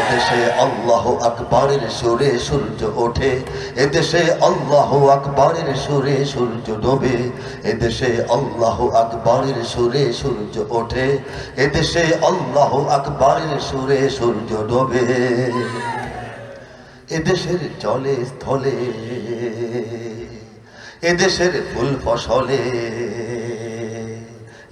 এদেশে আল্লাহ আকবরের সুরে সূর্য ওঠে, এদেশে আল্লাহ আকবরের সুরে সূর্য ডোবে, এদেশে আল্লাহ আকবরের সুরে সূর্য ওঠে, এদেশে আল্লাহ আকবরের সুরে সূর্য ডোবে। এদেশের জলে, স্থলে, এদেশের ফুল ফসলে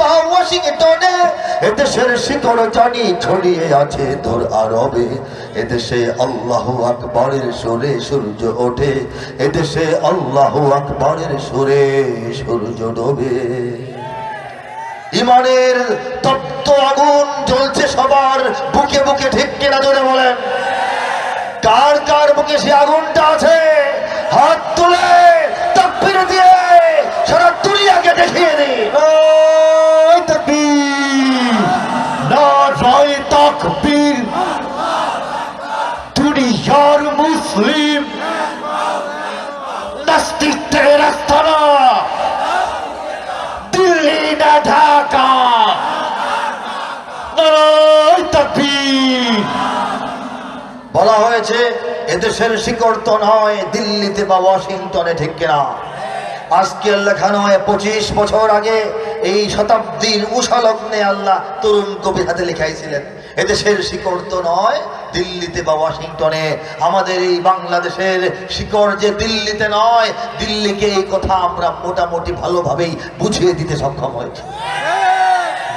ওয়াশিংটনে এদেশের শিকড় ছড়িয়ে আছে তোর আরবে। এদেশে আল্লাহ আকবরের সুরে সূর্য ওঠে। এদেশে আল্লাহ আকবরের সুরে সূর্য ডোবে। ইমানের তপ্ত আগুন জ্বলছে সবার। বুকে বুকে ঠিক কেনা ধরে বলেন। কার কার বুকে সে আগুনটা আছে? হাত তুলে তাকবীর দিয়ে দেখিয়ে দুনিয়ার মুসলিম। নাস্তিকদের আস্তানা দিল্লি না ঢাকা। বলা হয়েছে, এদেশের শিকড় তো নয়, দিল্লিতে বা ওয়াশিংটনে ঠিক কিনা। আজকের লেখা হয় পঁচিশ বছর আগে এই শতাব্দীর উষালগ্নে আল্লাহ তরুণ কবির হাতে লিখাইছিলেন। এদেশের শিকড় তো নয়, দিল্লিতে বা ওয়াশিংটনে। আমাদের এই বাংলাদেশের শিকড় যে দিল্লিতে নয়, দিল্লিকে এই কথা আমরা মোটামুটি ভালোভাবেই বুঝিয়ে দিতে সক্ষম হয়েছি।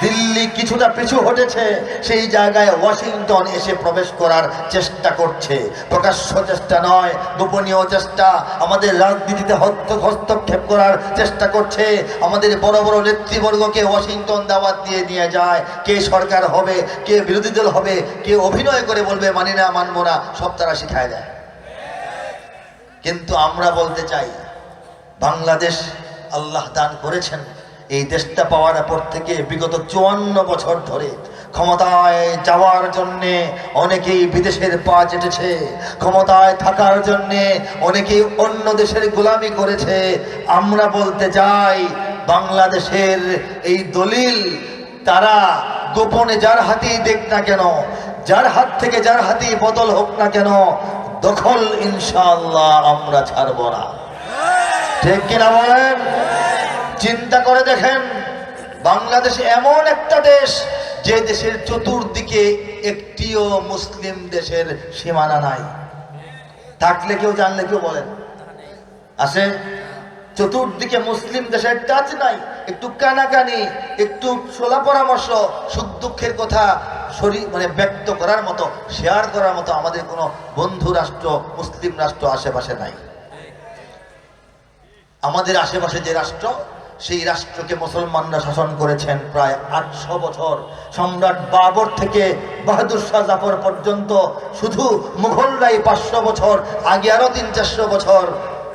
দিল্লি কিছুটা পিছু হটেছে, সেই জায়গায় ওয়াশিংটন এসে প্রবেশ করার চেষ্টা করছে। প্রকাশ্য চেষ্টা নয়, গোপনীয় চেষ্টা। আমাদের রাজনীতিতে হস্ত হস্তক্ষেপ করার চেষ্টা করছে। আমাদের বড় বড় নেতৃবর্গকে ওয়াশিংটন দাওয়াত দিয়ে নিয়ে যায়। কে সরকার হবে, কে বিরোধী দল হবে, কে অভিনয় করে বলবে, মানি না, মানবো না, সব তারা শিখায় দেয়। কিন্তু আমরা বলতে চাই, বাংলাদেশ আল্লাহ দান করেছেন। এই দেশটা পাওয়ার পর থেকে বিগত চুয়ান্ন বছর ধরে ক্ষমতায় যাওয়ার জন্যে অনেকেই বিদেশের পা চেটেছে, ক্ষমতায় থাকার জন্যে অনেকেই অন্য দেশের গোলামি করেছে। আমরা বলতে চাই, বাংলাদেশের এই দলিল তারা গোপনে যার হাতেই দেখ না কেন, যার হাত থেকে যার হাতেই বদল হোক না কেন, দখল ইনশাআল্লাহ আমরা ছাড়ব না। ঠিক কিনা বলেন? চিন্তা করে দেখেন, বাংলাদেশ এমন একটা দেশ যে দেশের চতুর্দিকে একটিও মুসলিম দেশের সীমানা নাই। থাকলে কেউ জানলে কেউ বলেন। আছে? চতুর্দিকে মুসলিম দেশের টাচ নাই। একটু কানাকানি, একটু সোলা পরামর্শ, সুখ দুঃখের কথা শরীর মানে ব্যক্ত করার মতো শেয়ার করার মতো আমাদের কোনো বন্ধু রাষ্ট্র, মুসলিম রাষ্ট্র আশেপাশে নাই। আমাদের আশেপাশে যে রাষ্ট্র সেই রাষ্ট্রকে মুসলমানরা শাসন করেছেন প্রায় আটশো বছর। সম্রাট বাবর থেকে বাহাদুর শাহ জাফর পর্যন্ত শুধু মুঘলরাই পাঁচশো বছর, আগে আরও তিন চারশো বছর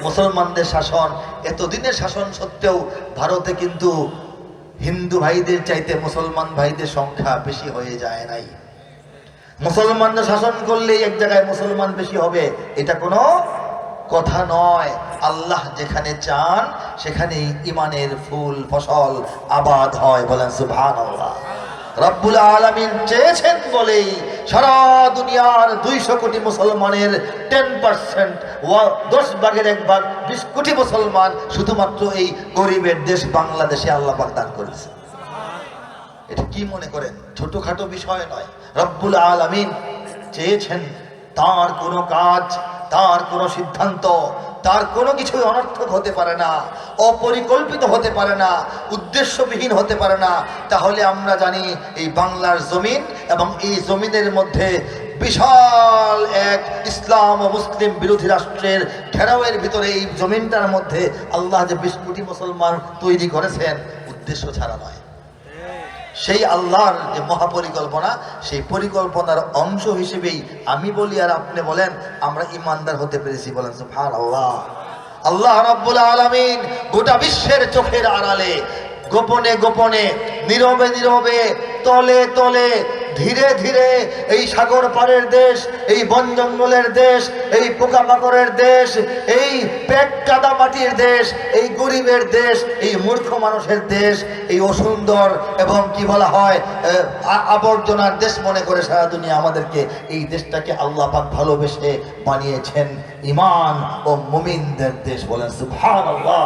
মুসলমানদের শাসন। এতদিনের শাসন সত্ত্বেও ভারতে কিন্তু হিন্দু ভাইদের চাইতে মুসলমান ভাইদের সংখ্যা বেশি হয়ে যায় নাই। মুসলমানরা শাসন করলেই এক জায়গায় মুসলমান বেশি হবে, এটা কোনো কথা নয়। আল্লাহ যেখানে চান সেখানে ইমানের ফুল, ফসল আবাদ হয় বলেন সুভান রব্বুল আলমিন চেয়েছেন বলেই সারা দুনিয়ার দুইশো কোটি মুসলমানের টেন পার্সেন্ট দশ ভাগের এক ভাগ বিশ কোটি মুসলমান শুধুমাত্র এই গরিবের দেশ বাংলাদেশে আল্লাহ পাক দান করেছে। এটা কি মনে করেন? ছোটখাটো বিষয় নয়। রব্বুল আলামিন চেয়েছেন তার কোনো কাজ তার কোনো সিদ্ধান্ত, তার কোনো কিছুই অনর্থক হতে পারে না, অপরিকল্পিত হতে পারে না, উদ্দেশ্যবিহীন হতে পারে না। তাহলে আমরা জানি এই বাংলার জমিন এবং এই জমিনের মধ্যে বিশাল এক ইসলাম ও মুসলিম বিরোধী রাষ্ট্রের ঘেরাওয়ের ভিতরে এই জমিনটার মধ্যে আল্লাহ যে বিশ কোটি মুসলমান তৈরি করেছেন, উদ্দেশ্য ছাড়া নয়। সেই আল্লাহর যে মহাপরিকল্পনা, সেই পরিকল্পনার অংশ হিসেবেই আমি বলি আর আপনি বলেন, আমরা ইমানদার হতে পেরেছি বলেন সুফান আল্লাহ আল্লাহ রাব্বুল আলমিন গোটা বিশ্বের চোখের আড়ালে গোপনে গোপনে, নীরবে নীরবে, তলে তলে ধীরে ধীরে এই সাগর পাড়ের দেশ, এই বন জঙ্গলের দেশ, এই পোকামাকড়ের দেশ, এই পেট কাদা মাটির দেশ, এই গরিবের দেশ, এই মূর্খ মানুষের দেশ, এই অসুন্দর এবং কি বলা হয় আবর্জনার দেশ মনে করে সারা দুনিয়া আমাদেরকে এই দেশটাকে আল্লাহ পাক ভালোবেসে বানিয়েছেন। ইমান ও মুমিনদের দেশ বলেন সুবহানাল্লাহ।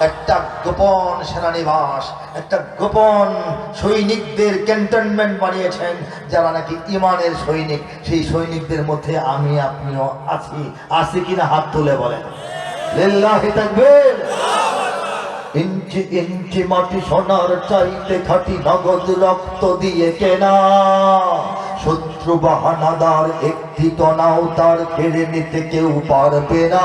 একটা গোপন সেনানিবাস, একটা গোপন সৈনিকদের ক্যান্টনমেন্ট বানিয়েছেন, যারা নাকি ইমানের সৈনিক। সেই সৈনিকদের মধ্যে আমি, আপনিও আছি। আছি কিনা হাত তুলে বলেন। ইঞ্চি ইঞ্চি মাটি সোনার চাইতে খাটি নগদ রক্ত দিয়ে কেনা। শত্রু বাহানাদার একটি তনাও তার কেড়ে নিতে কেউ পারবে না।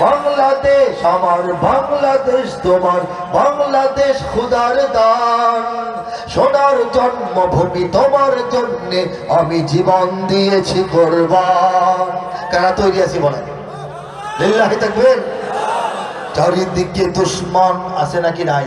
বাংলাদেশ আমার, বাংলাদেশ তোমার, বাংলাদেশ খুদার দান। সোনার জন্মভূমি তোমার জন্যে আমি জীবন দিয়েছি কোরবান। কারা তৈরি আছি বলেন? লিল্লাহি থাকবেন চারিদিকে দুশ্মন আছে নাকি নাই?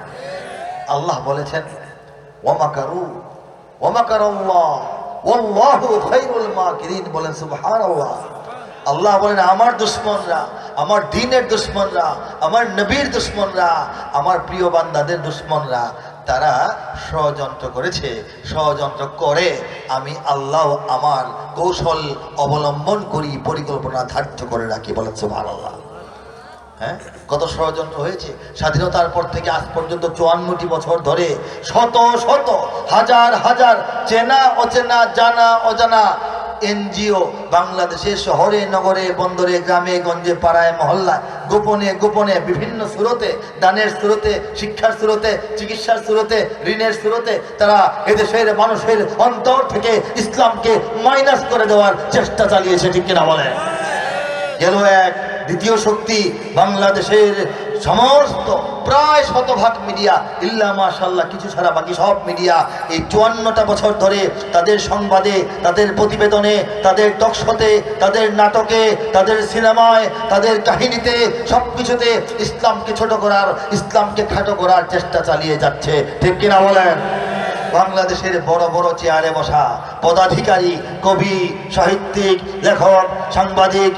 আল্লাহ বলেছেন আল্লাহ বলেন আল্লাহ বলেন, আমার দুশ্মনরা, আমার দিনের দুশ্মনরা, আমার নবীর দুশ্মনরা, আমার প্রিয় বান্দাদের দুশ্মনরা, তারা ষড়যন্ত্র করেছে, ষড়যন্ত্র করে। আমি আল্লাহ আমার কৌশল অবলম্বন করি, পরিকল্পনা ধার্য করে রাখি, বলেন, সুবহানাল্লাহ। হ্যাঁ? কত ষড়যন্ত্র হয়েছে? স্বাধীনতার পর থেকে আজ পর্যন্ত চুয়ান্নটি বছর ধরে শত শত হাজার হাজার চেনা, অচেনা, জানা, অজানা এনজিও বাংলাদেশের শহরে, নগরে, বন্দরে, গ্রামে, গঞ্জে, পাড়ায়, মহল্লায়, গোপনে গোপনে, বিভিন্ন সুরতে, দানের স্রোতে, শিক্ষার সুরতে, চিকিৎসার সুরতে, ঋণের সুরতে তারা এদেশের মানুষের অন্তর থেকে ইসলামকে মাইনাস করে দেওয়ার চেষ্টা চালিয়েছে, ঠিক কিনা বলেন? গেল এক দ্বিতীয় শক্তি বাংলাদেশের সমস্ত প্রায় শতভাগ মিডিয়া, ইল্লা মাশাল্লাহ কিছু ছাড়া বাকি সব মিডিয়া এই চুয়ান্নটা বছর ধরে তাদের সংবাদে, তাদের প্রতিবেদনে, তাদের টকশোতে, তাদের নাটকে, তাদের সিনেমায়, তাদের কাহিনীতে সব কিছুতে ইসলামকে ছোট করার, ইসলামকে খাটো করার চেষ্টা চালিয়ে যাচ্ছে। ঠিক কিনা বলেন? বাংলাদেশের বড় বড় চেয়ারে বসা পদাধিকারী, কবি, সাহিত্যিক, লেখক, সাংবাদিক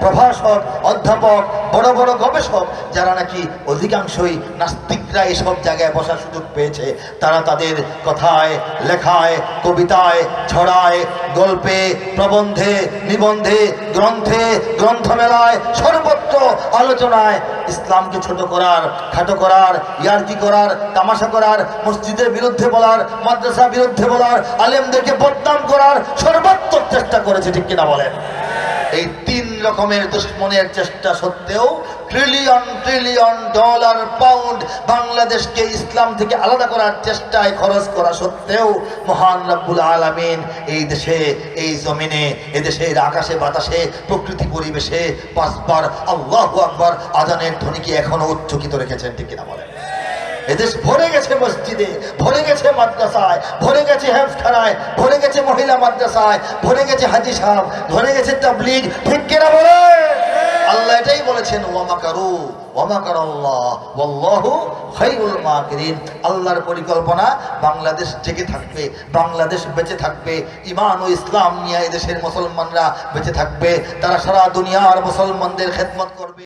প্রভাষক, অধ্যাপক, বড় বড় গবেষক, যারা নাকি অধিকাংশই নাস্তিকরা এসব জায়গায় বসার সুযোগ পেয়েছে, তারা তাদের কথায়, লেখায়, কবিতায়, ছড়ায়, গল্পে, প্রবন্ধে, নিবন্ধে, গ্রন্থে, গ্রন্থমেলায়, সর্বত্র আলোচনায় ইসলামকে ছোট করার, খাটো করার, ইয়ার্কি করার, তামাশা করার, মসজিদের বিরুদ্ধে বলার মাদ্রাসা বিরুদ্ধে বলার, আলেমদেরকে বদনাম করার সর্বাত্মক চেষ্টা করেছে, ঠিক কিনা বলেন? এই তিন রকমের দুশ্মনের চেষ্টা সত্ত্বেও ট্রিলিয়ন ট্রিলিয়ন ডলার পাউন্ড বাংলাদেশকে ইসলাম থেকে আলাদা করার চেষ্টায় খরচ করা সত্ত্বেও মহান রব্বুল আলামিন এই দেশে, এই জমিনে, এ দেশের আকাশে, বাতাসে, প্রকৃতি পরিবেশে পাঁচবার আল্লাহ আকবার আজানের ধ্বনিকে এখনও উচ্চকিত রেখেছেন, ঠিক কিনা বলেন? এদেশ ভরে গেছে মসজিদে, ভরে গেছে মাদ্রাসায়, ভরে গেছে হেফখানায়, ভরে গেছে মহিলা মাদ্রাসায়, ভরে গেছে হাজি সাহেব, ভরে গেছে তাবলিগ। ঠিক কিনা বলে? আল্লাহ এটাই বলেছেন ওয়ামাকারু ওয়ামাকার আল্লাহর পরিকল্পনা বাংলাদেশ জেগে থাকবে, বাংলাদেশ বেঁচে থাকবে ইমান ও ইসলাম নিয়ে এদেশের মুসলমানরা বেঁচে থাকবে, তারা সারা দুনিয়ার মুসলমানদের খেদমত করবে।